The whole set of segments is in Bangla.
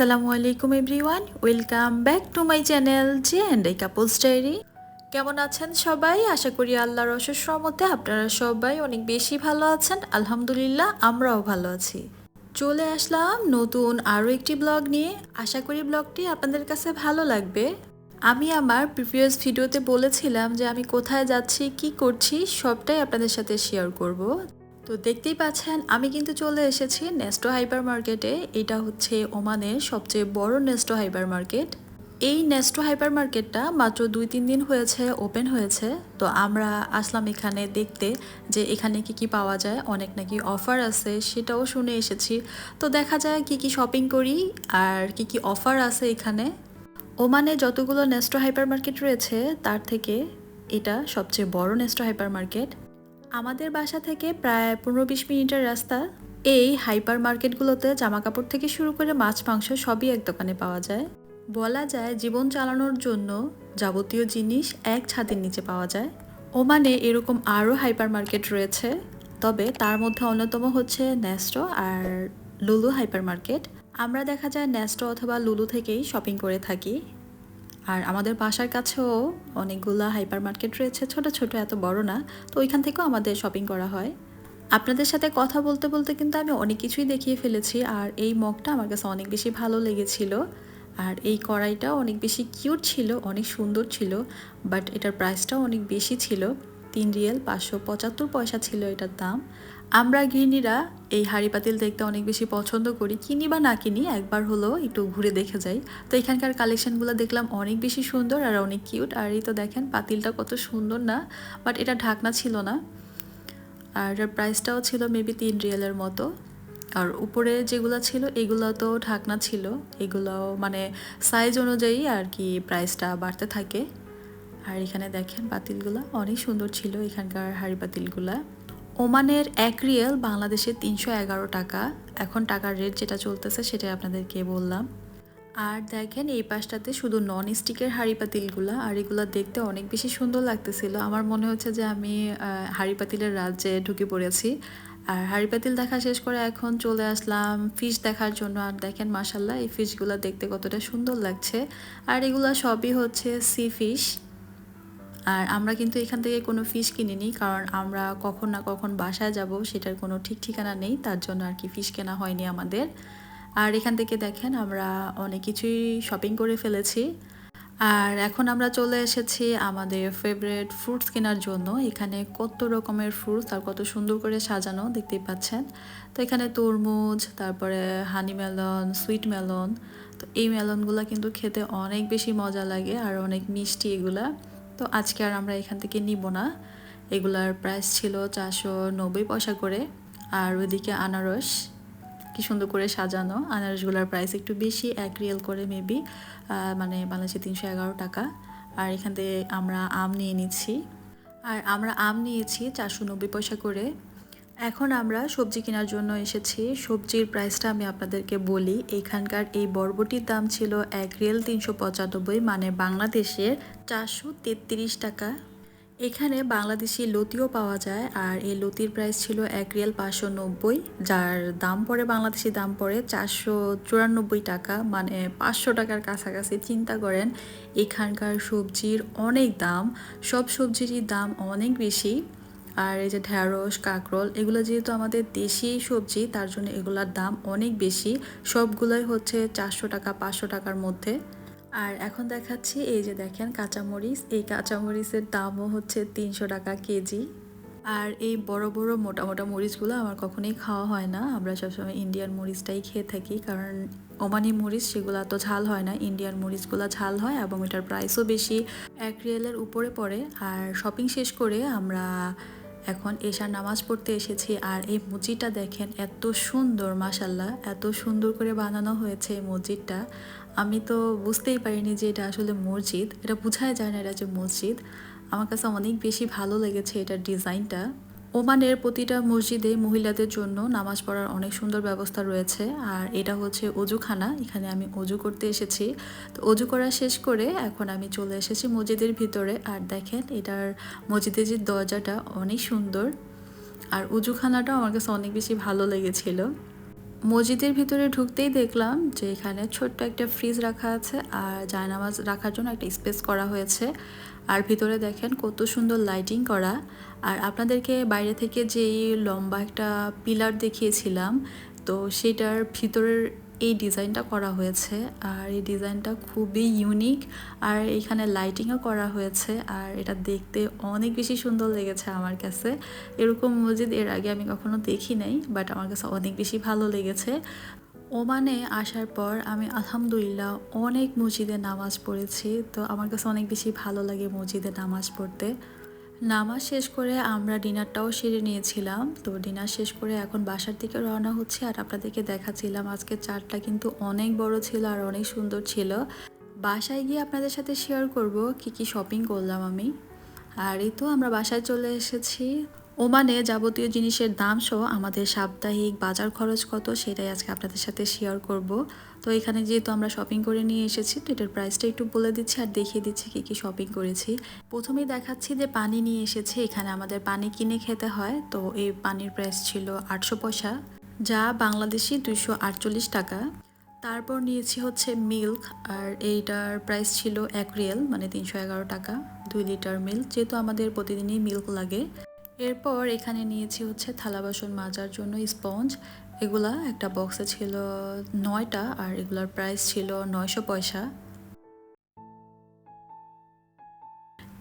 আসসালামু আলাইকুম everyone, welcome back to my channel J and I couples diary. কেমন আছেন সবাই? আশা করি আল্লাহর অশেষ রহমতে আপনারা সবাই অনেক বেশি ভালো আছেন। আলহামদুলিল্লাহ, আমরাও ভালো আছি। চলে আসলাম নতুন আরও একটি ব্লগ নিয়ে। আশা করি ব্লগটি আপনাদের কাছে ভালো লাগবে। আমি আমার প্রিভিয়াস ভিডিওতে বলেছিলাম যে আমি কোথায় যাচ্ছি, কি করছি, সবটাই আপনাদের সাথে শেয়ার করব। তো দেখতেই পাচ্ছেন, আমি কিন্তু চলে এসেছি নেস্টো হাইপার মার্কেটে এটা হচ্ছে ওমানের সবচেয়ে বড় নেস্টো হাইপার মার্কেট এই নেস্টো হাইপার মার্কেটটা মাত্র দুই তিন দিন হয়েছে ওপেন হয়েছে। তো আমরা আসলাম এখানে দেখতে যে এখানে কি কি পাওয়া যায়, অনেক নাকি অফার আছে, সেটাও শুনে এসেছি। তো দেখা যায় কি কি শপিং করি আর কি কি অফার আছে এখানে। ওমানে যতগুলো নেস্টো হাইপার মার্কেট রয়েছে, তার থেকে এটা সবচেয়ে বড় নেস্টো হাইপার মার্কেট আমাদের বাসা থেকে প্রায় পনেরো বিশ মিনিটের রাস্তা। এই হাইপার মার্কেটগুলোতে জামা কাপড় থেকে শুরু করে মাছ, মাংস সবই এক দোকানে পাওয়া যায়। বলা যায় জীবন চালানোর জন্য যাবতীয় জিনিস এক ছাদের নিচে পাওয়া যায়। ওমানে এরকম আরও হাইপার মার্কেট রয়েছে, তবে তার মধ্যে অন্যতম হচ্ছে ন্যাস্টো আর লুলু হাইপার মার্কেট আমরা দেখা যায় ন্যাস্টো অথবা লুলু থেকেই শপিং করে থাকি। আর আমাদের বাসার কাছেও অনেকগুলা হাইপার মার্কেট রয়েছে, ছোট ছোট, এত বড় না। তো ওইখান থেকেও আমাদের শপিং করা হয়। আপনাদের সাথে কথা বলতে বলতে কিন্তু আমি অনেক কিছুই দেখিয়ে ফেলেছি আর এই মগটা আমার কাছে অনেক বেশি ভালো লেগেছিল। আর এই কড়াইটা অনেক বেশি কিউট ছিল, অনেক সুন্দর ছিল, বাট এটার প্রাইসটাও অনেক বেশি ছিল। তিন রিয়েল পাঁচশো পঁচাত্তর পয়সা ছিল এটার দাম। আমরা গৃহিণীরা এই হাঁড়ি পাতিল দেখতে অনেক বেশি পছন্দ করি। কিনি বা না কিনি, একবার হলো একটু ঘুরে দেখে যাই। তো এখানকার কালেকশনগুলো দেখলাম অনেক বেশি সুন্দর আর অনেক কিউট। আর এই তো দেখেন, পাতিলটা কত সুন্দর না, বাট এটা ঢাকনা ছিল না। আর এটার প্রাইসটাও ছিল মেবি তিন রিয়েলের মতো। আর উপরে যেগুলো ছিল, এগুলো তো ঢাকনা ছিল। এগুলো মানে সাইজ অনুযায়ী আর কি প্রাইসটা বাড়তে থাকে। আর এখানে দেখেন পাতিলগুলো, অনেক সুন্দর ছিল এখানকার হাড়ি পাতিলগুলা। ওমানের এক রিয়েল বাংলাদেশে তিনশো এগারো টাকা। এখন টাকার রেট যেটা চলতেছে সেটাই আপনাদেরকে বললাম। আর দেখেন এই পাশটাতে শুধু নন স্টিকের হাঁড়ি পাতিলগুলো আর এগুলো দেখতে অনেক বেশি সুন্দর লাগতেছিল। আমার মনে হচ্ছে যে আমি হাঁড়ি পাতিলের রাজ্যে ঢুকে পড়েছি। আর হাঁড়ি পাতিল দেখা শেষ করে এখন চলে আসলাম ফিশ দেখার জন্য। আর দেখেন মাসাল্লাহ এই ফিশগুলো দেখতে কতটা সুন্দর লাগছে। আর এগুলো সবই হচ্ছে সি ফিশ আর আমরা কিন্তু এখান থেকে কোনো ফিশ কিনিনি, কারণ আমরা কখন না কখন বাসায় যাব সেটার কোনো ঠিক ঠিকানা নেই, তার জন্য আর কি ফিশ কেনা হয়নি আমাদের। আর এখান থেকে দেখেন আমরা অনেক কিছুই শপিং করে ফেলেছি। আর এখন আমরা চলে এসেছি আমাদের ফেভারেট ফ্রুটস কেনার জন্য। এখানে কত রকমের ফ্রুটস আর কত সুন্দর করে সাজানো দেখতেই পাচ্ছেন। তো এখানে তরমুজ, তারপরে হানি মেলন সুইট মেলন তো এই মেলনগুলো কিন্তু খেতে অনেক বেশি মজা লাগে আর অনেক মিষ্টি এগুলা। তো আজকে আর আমরা এখান থেকে নিব না। এগুলার প্রাইস ছিল চারশো নব্বই পয়সা করে। আর ওইদিকে আনারস, কি সুন্দর করে সাজানো। আনারসগুলোর প্রাইস একটু বেশি, এক রিয়েল করে মেবি মানে বাংলাদেশে তিনশো এগারো টাকা। আর এখান থেকে আমরা আম নিয়ে নিচ্ছি। আর আমরা আম নিয়েছি চারশো নব্বই পয়সা করে। এখন আমরা সবজি কেনার জন্য এসেছি। সবজির প্রাইসটা আমি আপনাদেরকে বলি। এখানকার এই বরবটির দাম ছিল এক রিয়েল তিনশো পঁচানব্বই মানে বাংলাদেশের চারশো তেত্রিশ টাকা। এখানে বাংলাদেশি লতিও পাওয়া যায় আর এই লতির প্রাইস ছিল এক রিয়েল পাঁচশো নব্বই, যার দাম পড়ে, বাংলাদেশি দাম পড়ে চারশো চুরানব্বই টাকা মানে পাঁচশো টাকার কাছাকাছি। চিন্তা করেন, এখানকার সবজির অনেক দাম, সব সবজিরই দাম অনেক বেশি। আর এই যে ঢ্যাঁড়স কাঁকরোল, এগুলো যেহেতু আমাদের দেশি সবজি, তার জন্য এগুলোর দাম অনেক বেশি। সবগুলোই হচ্ছে চারশো টাকা, পাঁচশো টাকার মধ্যে। আর এখন দেখাচ্ছি এই যে দেখেন কাঁচামরিচ, এই কাঁচামরিচের দামও হচ্ছে তিনশো টাকা কেজি। আর এই বড় বড়, মোটা মোটা মরিচগুলো আমার কখনোই খাওয়া হয় না। আমরা সবসময় ইন্ডিয়ান মরিচটাই খেয়ে থাকি, কারণ ওমানি মরিচ সেগুলো তো ঝাল হয় না। ইন্ডিয়ান মরিচগুলো ঝাল হয় এবং এটার প্রাইসও বেশি। এক রিয়েলের উপরে পড়ে। আর শপিং শেষ করে আমরা এখন এশার নামাজ পড়তে এসেছি আর এই মসজিদটা দেখেন এত সুন্দর মাসাল্লাহ এত সুন্দর করে বানানো হয়েছে এই মসজিদটা। আমি তো বুঝতেই পারিনি যে এটা আসলে মসজিদ। এটা বোঝাই যায় না এটা যে মসজিদ। আমার কাছে অনেক বেশি ভালো লেগেছে এটার ডিজাইনটা। ওমানের প্রতিটা মসজিদে মহিলাদের জন্য নামাজ পড়ার অনেক সুন্দর ব্যবস্থা রয়েছে। আর এটা হচ্ছে অজুখানা, এখানে আমি অজু করতে এসেছি। তো অজু করা শেষ করে এখন আমি চলে এসেছি মসজিদের ভিতরে। আর দেখেন, এটার মসজিদের যে দরজাটা অনেক সুন্দর। আর উজুখানাটাও আমার কাছে অনেক বেশি ভালো লেগেছিল। মসজিদের ভিতরে ঢুকতেই দেখলাম যে এখানে ছোট্ট একটা ফ্রিজ রাখা আছে। আর জায়নামাজ রাখার জন্য একটা স্পেস করা হয়েছে। আর ভিতরে দেখেন কত সুন্দর লাইটিং করা। আর আপনাদেরকে বাইরে থেকে যেই লম্বা একটা পিলার দেখিয়েছিলাম, তো সেটার ভিতরের এই ডিজাইনটা করা হয়েছে। আর এই ডিজাইনটা খুবই ইউনিক আর এখানে লাইটিংও করা হয়েছে। আর এটা দেখতে অনেক বেশি সুন্দর লেগেছে আমার কাছে। এরকম মসজিদ এর আগে আমি কখনো দেখি নাই বাট আমার কাছে অনেক বেশি ভালো লেগেছে। ওমানে আসার পর আমি আলহামদুলিল্লাহ অনেক মসজিদে নামাজ পড়েছি। তো আমার কাছে অনেক বেশি ভালো লাগে মসজিদে নামাজ পড়তে। নামাজ শেষ করে আমরা ডিনারটাও সেরে নিয়েছিলাম। তো ডিনার শেষ করে এখন বাসার দিকে রওনা হচ্ছে আর আপনাদেরকে দেখাচ্ছিলাম আজকে চারটা কিন্তু অনেক বড় ছিল আর অনেক সুন্দর ছিল। বাসায় গিয়ে আপনাদের সাথে শেয়ার করব কি কি শপিং করলাম আমি। আর এই তো আমরা বাসায় চলে এসেছি। ওমানে যাবতীয় জিনিসের দাম সহ আমাদের সাপ্তাহিক বাজার খরচ কত সেটাই আজকে আপনাদের সাথে শেয়ার করব। তো এখানে যেহেতু আমরা শপিং করে নিয়ে এসেছি, তো এটার প্রাইসটা একটু বলে দিচ্ছি আর দেখিয়ে দিচ্ছি কী কী শপিং করেছি। প্রথমেই দেখাচ্ছি যে পানি নিয়ে এসেছি, এখানে আমাদের পানি কিনে খেতে হয়। তো এই পানির প্রাইস ছিল আটশো পয়সা, যা বাংলাদেশি দুশো আটচল্লিশ টাকা। তারপর নিয়েছি হচ্ছে মিল্ক আর এইটার প্রাইস ছিল এক রিয়েল মানে তিনশো এগারো টাকা, দুই লিটার মিল্ক যেহেতু আমাদের প্রতিদিনই মিল্ক লাগে। এরপর এখানে নিয়েছি হচ্ছে থালা বাসন মাজার জন্য স্পঞ্জ। এগুলা একটা বক্সে ছিল নয়টা আর এগুলার প্রাইস ছিল নয়শো পয়সা।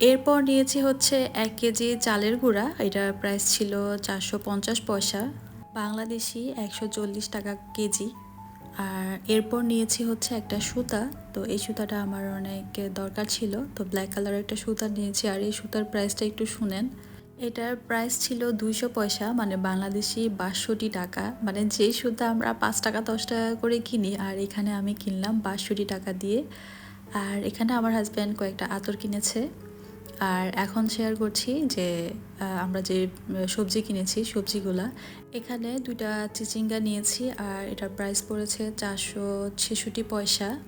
এরপর নিয়েছি হচ্ছে এক কেজি চালের গুঁড়া। এটার প্রাইস ছিল চারশো পঞ্চাশ পয়সা। বাংলাদেশি একশো চল্লিশ টাকা কেজি। আর এরপর নিয়েছি হচ্ছে একটা সুতা। তো এই সুতাটা আমার অনেক দরকার ছিল। তো ব্ল্যাক কালারের একটা সুতা নিয়েছি আর এই সুতার প্রাইসটা একটু শুনেন। এটার প্রাইস ছিল দুইশো পয়সা মানে বাংলাদেশি বাষট্টি টাকা। মানে যেই সুতা আমরা পাঁচ টাকা, দশ টাকা করে কিনি, আর এখানে আমি কিনলাম বাষট্টি টাকা দিয়ে। আর এখানে আমার হাজব্যান্ড কয়েকটা আতর কিনেছে। আর এখন শেয়ার করছি যে আমরা যে সবজি কিনেছি, সবজিগুলা, এখানে দুইটা চিচিঙ্গা নিয়েছি, আর এটার প্রাইস পড়েছে চারশো ছেষট্টি পয়সা।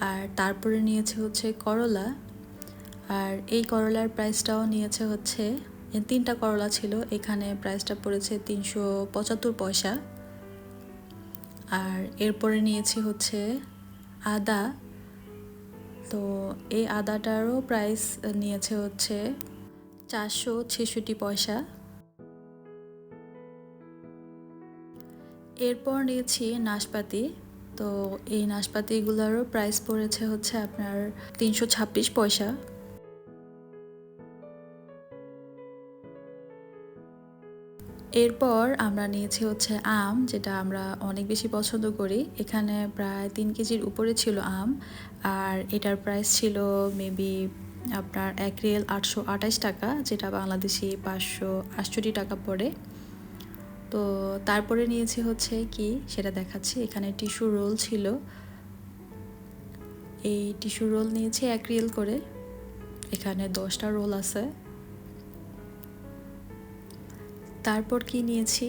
আর তারপরে নিয়েছে হচ্ছে করলা। আর এই করলার প্রাইসটাও নিয়েছে হচ্ছে তিনটা করলা ছিল, এখানে প্রাইসটা পড়েছে তিনশো পঁচাত্তর পয়সা। আর এরপরে নিয়েছি হচ্ছে আদা। তো এই আদাটারও প্রাইস নিয়েছে হচ্ছে চারশো ছেষট্টি পয়সা। এরপর নিয়েছি নাশপাতি। তো এই নাশপাতিগুলোরও প্রাইস পড়েছে হচ্ছে আপনার তিনশো ছাব্বিশ পয়সা। এরপর আমরা নিয়েছি হচ্ছে আম, যেটা আমরা অনেক বেশি পছন্দ করি। এখানে প্রায় তিন কেজির উপরে ছিল আম, আর এটার প্রাইস ছিল মেবি আপনার এক রিয়েল আটশো আঠাশ টাকা, যেটা বাংলাদেশি পাঁচশো আটষট্টি টাকা পড়ে। তো তারপরে নিয়েছি হচ্ছে কি, সেটা দেখাচ্ছি। এখানে টিস্যু রোল ছিল। এই টিস্যু রোল নিয়েছি এক রিয়েল করে। এখানে দশটা রোল আছে। তারপর কি নিয়েছি?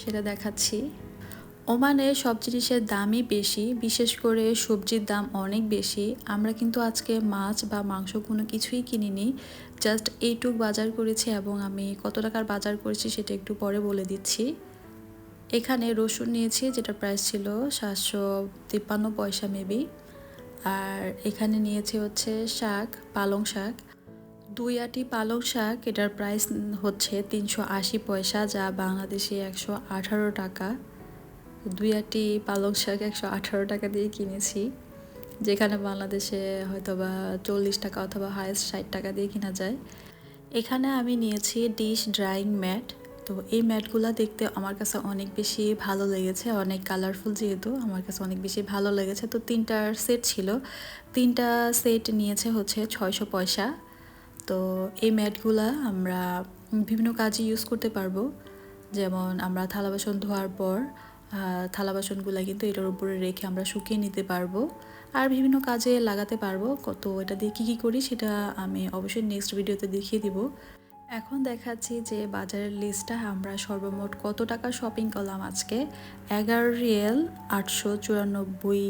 সেটা দেখাচ্ছি। ওমানে সব জিনিসের দামই বেশি, বিশেষ করে সবজির দাম অনেক বেশি। আমরা কিন্তু আজকে মাছ বা মাংস কোনো কিছুই কিনিনি। জাস্ট এইটুক বাজার করেছি এবং আমি কত টাকার বাজার করেছি সেটা একটু পরে বলে দিচ্ছি। এখানে রসুন নিয়েছি, যেটা প্রাইস ছিল সাতশো তিপ্পান্ন পয়সা মেবি। আর এখানে নিয়েছি হচ্ছে শাক, পালং শাক। দুই আটি পালং শাক, এটার প্রাইস হচ্ছে তিনশো আশি পয়সা, যা বাংলাদেশে একশো আঠারো টাকা। দুই আটি পালং শাক একশো আঠারো টাকা দিয়ে কিনেছি। যেখানে বাংলাদেশে হয়তো বা চল্লিশ টাকা অথবা হায়েস্ট ষাট টাকা দিয়ে কেনা যায়। এখানে আমি নিয়েছি ডিশ ড্রাইং ম্যাট তো এই ম্যাটগুলো দেখতে আমার কাছে অনেক বেশি ভালো লেগেছে, অনেক কালারফুল যেহেতু, আমার কাছে অনেক বেশি ভালো লেগেছে। তো তিনটার সেট ছিল। তিনটা সেট নিয়েছে হচ্ছে ছয়শো পয়সা। তো এই ম্যাটগুলা আমরা বিভিন্ন কাজে ইউজ করতে পারব। যেমন আমরা থালা বাসন ধোয়ার পর থালা বাসনগুলো কিন্তু এটার উপরে রেখে আমরা শুকিয়ে নিতে পারব। আর বিভিন্ন কাজে লাগাতে পারব। তো এটা দিয়ে কী কী করি সেটা আমি অবশ্যই নেক্সট ভিডিওতে দেখিয়ে দিব। এখন দেখাচ্ছি যে বাজারের লিস্টটা আমরা সর্বমোট কত টাকা শপিং করলাম আজকে। এগারো রিয়েল আটশো চুরানব্বই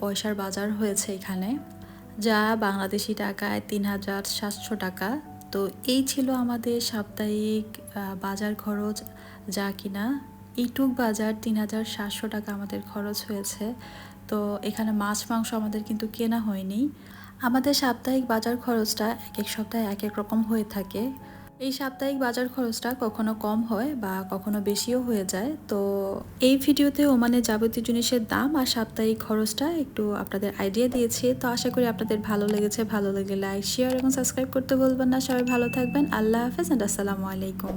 পয়সার বাজার হয়েছে এখানে। যা বাংলাদেশি টাকায় তিন হাজার সাতশো টাকা। তো এই ছিল আমাদের সাপ্তাহিক বাজার খরচ যা কিনা। ইটুক বাজার তিন হাজার সাতশো টাকা আমাদের খরচ হয়েছে। তো এখানে মাছ, মাংস আমাদের কিন্তু কেনা হয়নি। আমাদের সাপ্তাহিক বাজার খরচটা এক এক সপ্তাহে এক এক রকম হয়ে থাকে। এই সাপ্তাহিক বাজার খরচটা কখনো কম হয় বা কখনো বেশিও হয়ে যায়। তো এই ভিডিওতে ওমানে যাবতীয় জিনিসের দাম আর সাপ্তাহিক খরচটা একটু আপনাদের আইডিয়া দিয়েছি। তো আশা করি আপনাদের ভালো লেগেছে। ভালো লেগে লাইক শেয়ার এবং সাবস্ক্রাইব করতে বলবেন না। সবাই ভালো থাকবেন। আল্লাহ হাফেজ অ্যান্ড আসসালামু আলাইকুম।